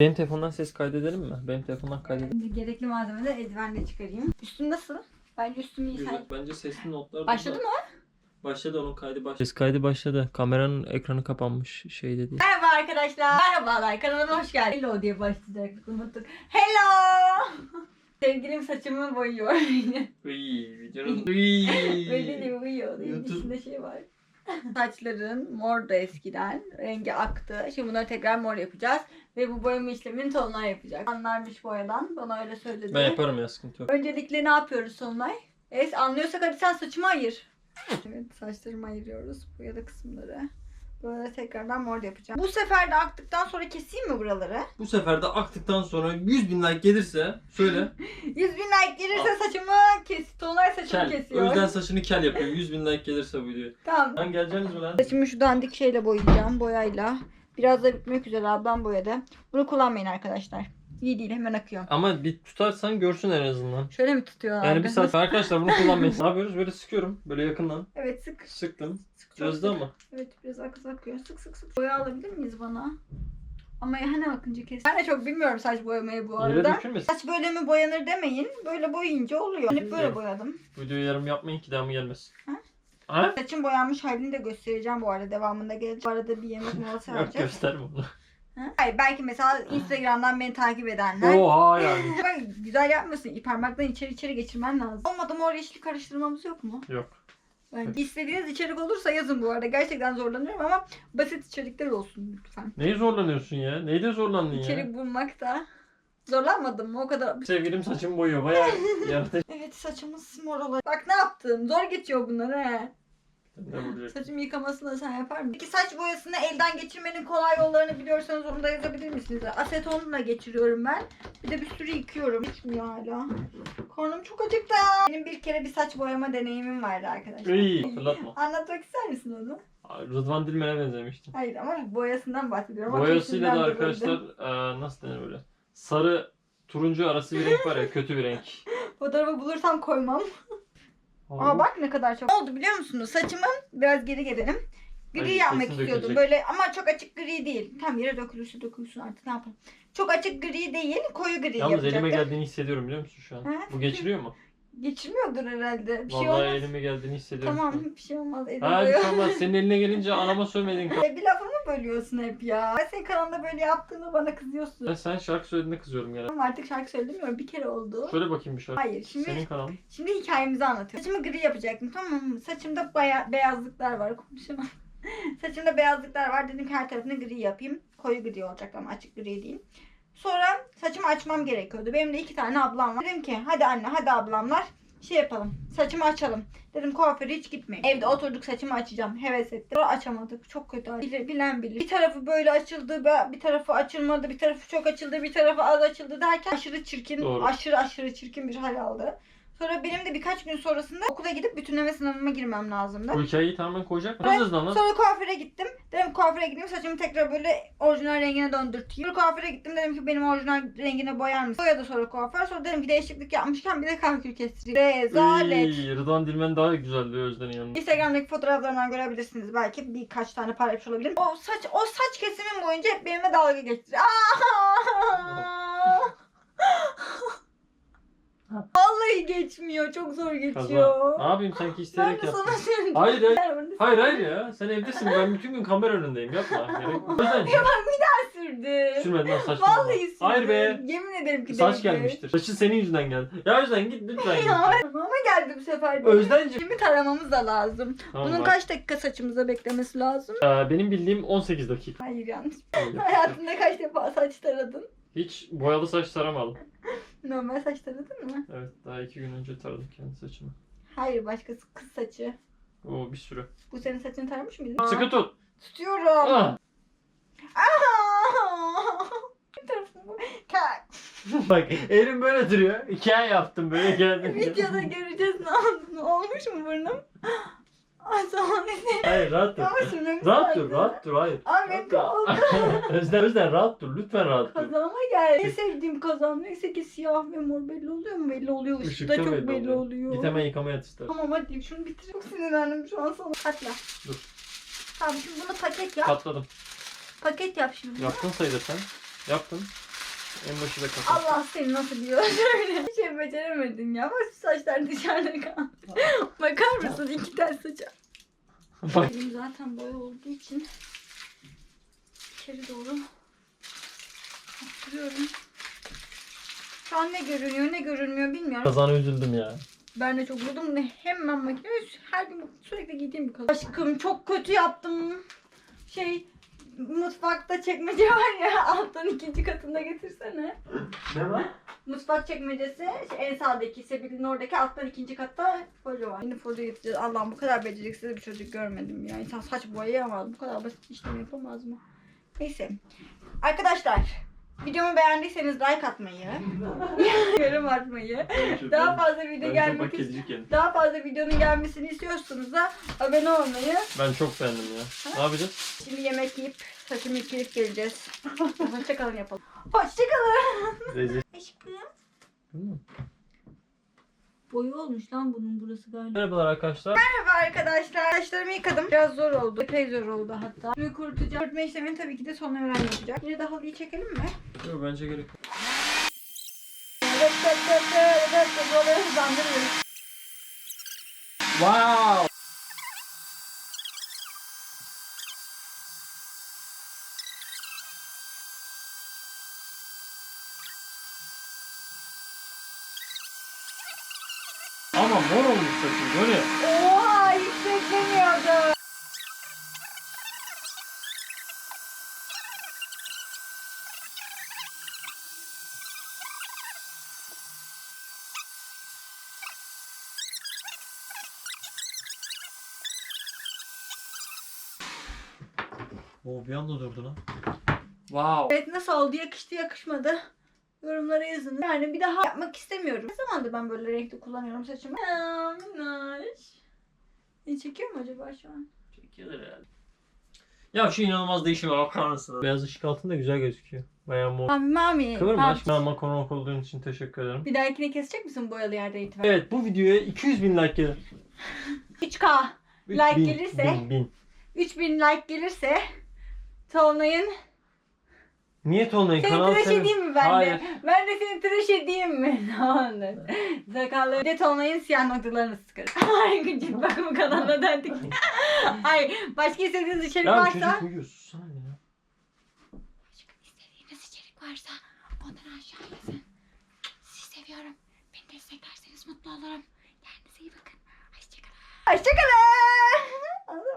Benim telefondan ses kaydedelim mi? Benim telefondan kaydedelim. Şimdi gerekli malzemeleri eldivenle çıkarayım. Üstün nasıl? Bence üstüm iyi. Sen... Bence sesli notlar. Başladı mı? Başladı onun kaydı başladı. Ses kaydı başladı. Kameranın ekranı kapanmış şey dedi. Merhaba arkadaşlar. Merhabalar kanalıma hoş geldin. Hello diye başlayacaktık unuttuk. Hello. Sevgilim saçımı boyuyor. Uy, videonun uy. Böyle de uyuyor. YouTube. İçinde şey var. Saçların mordu eskiden. Rengi aktı. Şimdi bunları tekrar mor yapacağız. Ve bu boyama işlemini Tolunay yapacak. Anlarmış boyadan. Bana öyle söyledi. Ben yaparım ya sıkıntı yok. Öncelikle ne yapıyoruz Tolunay? Evet anlıyorsak hadi sen saçımı ayır. Evet saçlarımı ayırıyoruz. Boyalı kısımları. Böyle tekrardan mor yapacağım. Bu sefer de aktıktan sonra keseyim mi buraları? Bu sefer de aktıktan sonra 100 bin like gelirse söyle. 100 bin like gelirse saçımı kes. Tolunay saçımı Kel. kesiyor. O yüzden saçını kel yapıyor. 100 bin like gelirse bu video. Tamam. Lan geleceksiniz mi lan? Saçımı şu dandik şeyle boyayacağım boyayla. Biraz da bitmek üzere ablam boyadı. Bunu kullanmayın arkadaşlar. İyi değil hemen akıyor. Ama bir tutarsan görsün en azından. Şöyle mi tutuyorlar? Yani bir saat arkadaşlar bunu kullanmayın. ne yapıyoruz? Böyle sıkıyorum. Böyle yakından. Evet sık. Sıktım. sık çok Çözdü sık. ama. Evet biraz akız akıyor. Sık sık sık. Boya alabilir miyiz bana? Ama yani bakınca kes. Ben de çok bilmiyorum saç boyamayı bu Yere arada. dökülmesin. Saç böyle mi boyanır demeyin. Böyle boyayınca oluyor. Hani böyle boyadım. Videoyu yarım yapmayın ki devamı gelmesin. Ha? Ha? Saçın boyanmış halini de göstereceğim bu arada. Devamında gelecek. Bu arada bir yemek molası Yok vereceğiz. gösterme onu. Ha? Hayır belki mesela Instagram'dan beni takip edenler. Oha yani. Bak güzel yapmasın. Parmaktan içeri içeri geçirmen lazım. Olmadı mor yeşil karıştırmamız yok mu? Yok. Bence istediğiniz içerik olursa yazın bu arada. Gerçekten zorlanıyorum ama basit içerikler olsun lütfen. Neyi zorlanıyorsun ya? Neyde zorlandın ya? İçerik bulmakta. Zorlanmadım mı o kadar? Sevgilim saçımı boyuyor. Bayağı yaratıcı. Evet saçımız mor olacak. Bak ne yaptım? Zor geçiyor bunlar he. Saçımı yıkamasını da sen yapar mısın? Peki saç boyasını elden geçirmenin kolay yollarını biliyorsanız onu da yazabilir misiniz? Asetonla geçiriyorum ben. Bir de bir sürü yıkıyorum. Geçmiyor hala. Karnım çok acıktı. Benim bir kere bir saç boyama deneyimim vardı arkadaşlar. İyi. Hatırlatma. Anlatmak ister misin onu? Rıdvan Dilmen'e benzemiştin. Hayır ama boyasından bahsediyorum. Boyasıyla da arkadaşlar eee, nasıl denir böyle? Sarı turuncu arası bir renk var ya kötü bir renk. Fotoğrafı bulursam koymam. Ama bak ne kadar çok. Ne oldu biliyor musunuz? Saçımın biraz geri gelelim. Gri Ay, yapmak istiyordum. dökülecek. Böyle ama çok açık gri değil. Tam yere dökülürse dökülsün artık ne yapalım. Çok açık gri değil, koyu gri Yalnız yapacaktım. elime geldiğini hissediyorum biliyor musun şu an? Ha? Bu geçiriyor mu? Geçirmiyordur herhalde. Bir şey Vallahi olmaz. elime geldiğini hissediyorum Tamam bir şey olmaz. Ha olmaz. Senin eline gelince anama sövmedin. E, bir lafımı bölüyorsun hep ya. Ben senin kanalında böyle yaptığını bana kızıyorsun. Ben sen şarkı söylediğinde kızıyorum gene. Ama artık şarkı söylemiyorum. Bir kere oldu. Söyle bakayım bir şarkı. Hayır şimdi Senin kanalın. Şimdi hikayemizi anlatıyorum. Saçımı gri yapacaktım tamam mı? Saçımda baya beyazlıklar var konuşamam. Saçımda beyazlıklar var dedim ki her tarafını gri yapayım. Koyu gri olacak ama açık gri değil. Sonra saçımı açmam gerekiyordu. Benim de iki tane ablam var. Dedim ki hadi anne hadi ablamlar şey yapalım. Saçımı açalım. Dedim kuaföre hiç gitmeyin. Evde oturduk saçımı açacağım. Heves ettim. Sonra açamadık. Çok kötü. Bilir- Bilen bilir. Bir tarafı böyle açıldı. Bir tarafı açılmadı. Bir tarafı çok açıldı. Bir tarafı az açıldı derken aşırı çirkin. Doğru. Aşırı aşırı çirkin bir hal aldı. Sonra benim de birkaç gün sonrasında okula gidip bütünleme sınavıma girmem lazımdı. Bu hikayeyi tamamen koyacak mı? Hızlı lan. Sonra kuaföre gittim. Dedim kuaföre gideyim saçımı tekrar böyle orijinal rengine döndürteyim. Sonra kuaföre gittim dedim ki benim orijinal rengine boyar mısın? Boyadı sonra kuaför. Sonra dedim ki değişiklik yapmışken bir de kankül kestireyim. Rezalet. Iy, Rıdvan Dilmen daha güzeldi Özden'in yanında. Instagram'daki fotoğraflarından görebilirsiniz belki. Birkaç tane paylaşmış olabilirim. O saç o saç kesimin boyunca hep benimle dalga geçti. Aa! Vallahi geçmiyor. Çok zor Kaza. geçiyor. Ne yapayım sanki Ben isteyerek de yaptım. sana söyleyeyim. Hayır hayır. Ben Hayır hayır ya. Sen evdesin. Ben bütün gün kamera önündeyim. Yapma. Gerek yok. Özden sürdü. sürmedin lan saçma. Vallahi sürdü. Hayır be. Yemin ederim ki Saç değildi. gelmiştir. Saçın senin yüzünden geldi. Ya Özden git lütfen git. Ya ama geldi bu sefer. de. Özden'cim. Şimdi taramamız da lazım. Tamam, Bunun bak. kaç dakika saçımıza beklemesi lazım? Ee, benim bildiğim 18 dakika. Hayır yanlış. Hayatında kaç defa saç taradın? Hiç boyalı saç taramadım. Normal saç taradın mı? Evet daha iki gün önce taradım kendi saçımı. Hayır başkası kız saçı. Oo bir sürü. Bu senin saçını taramış mıydın? Sıkı tut. Tutuyorum. Aa! Bak elim böyle duruyor. Hikaye yaptım böyle geldim. Videoda göreceğiz ne oldu. Olmuş mu burnum? Ay Hayır rahat dur. Ama sürmemiz Rahat dur rahat dur hayır. Abi benim Rahat dur. Özden Özden rahat dur lütfen rahat dur. Kazağıma geldi. En sevdiğim kazağım neyse ki siyah ve mor belli oluyor mu? Belli oluyor. Işıkta çok belli oluyor. oluyor. Git hemen yıkamaya yat ister. Tamam hadi şunu bitir. Çok sinirlendim şu an sana. Katla. Dur. Tamam şimdi bunu paket yap. Katladım. Paket yap şimdi. Yaptın sayılır sen. Yaptın. En başı da kapat. Allah seni nasıl biliyor öyle. Bir şey beceremedin ya. Bak saçlar dışarıda kaldı. Bakar mısın iki tel saça. Bak. Elim zaten boya olduğu için içeri doğru attırıyorum. Şu an ne görünüyor ne görünmüyor bilmiyorum. Kazana üzüldüm ya. Ben de çok buldum. Ne hemen makine her gün sürekli giydiğim bir kazak. Aşkım çok kötü yaptım. Şey mutfakta çekmece var ya alttan ikinci katında getirsene. Ne var? Mutfak çekmecesi en sağdaki Sebil'in oradaki alttan ikinci katta folyo var. Yine folyo getireceğiz. Allah'ım bu kadar beceriksiz bir çocuk görmedim ya. İnsan saç boyayamaz. Bu kadar basit işlem yapamaz mı? Neyse. Arkadaşlar videomu beğendiyseniz like atmayı, yorum atmayı, daha fazla video Ben çok gelmek hak edici daha fazla videonun gelmesini istiyorsanız da abone olmayı. Ben çok beğendim ya. Ne yapacağız? Şimdi yemek yiyip saçımı yıkayıp geleceğiz. Hoşçakalın yapalım. Hoşçakalın. Rezil. Aşkım. Değil mi? Boyu olmuş lan bunun burası galiba. Merhabalar arkadaşlar. Merhaba arkadaşlar. Saçlarımı yıkadım. Biraz zor oldu. Epey zor oldu hatta. Suyu kurutacağım. Kurutma işlemini tabii ki de sonra öğren yapacak. Yine de halıyı çekelim mi? Yok bence gerek yok. Evet, evet, evet, evet, mor olmuş saçın böyle. Oha hiç beklemiyordum. Oo bir anda durdu lan. Wow. Evet nasıl oldu? Yakıştı yakışmadı. Yorumlara yazın. Yani bir daha yapmak istemiyorum. Ne zamandır ben böyle renkli kullanıyorum saçımı? Ya minnoş. Ne çekiyor mu acaba şu an? Çekiyordur herhalde. Ya şu inanılmaz değişime bakar mısınız? Beyaz ışık altında güzel gözüküyor. Bayağı mor. Mami mami. Kıvırma Mami. aşkım. Ama konuk olduğun için teşekkür ederim. Bir dahakine kesecek misin boyalı yerde itibaren? Evet bu videoya 200 bin like gelir. 3K. Üç Like bin, gelirse- Bin, bin. 3000 like gelirse Tolunay'ın Niye Tolunay'ın seni kanalı tıraş senin? edeyim mi ben Hayır. de? Ben de seni tıraş edeyim mi? Tamamdır. Sakallı. Bir de Tolunay'ın siyah noktalarını sıkarım. Ay gıcık bakım kanalına döndük. Ay başka istediğiniz içerik Ya varsa. çocuk uyuyor sussana ya. Başka istediğiniz içerik varsa onları aşağı yazın. Sizi seviyorum. Beni desteklerseniz mutlu olurum. Kendinize iyi bakın. Hoşçakalın. Hoşçakalın.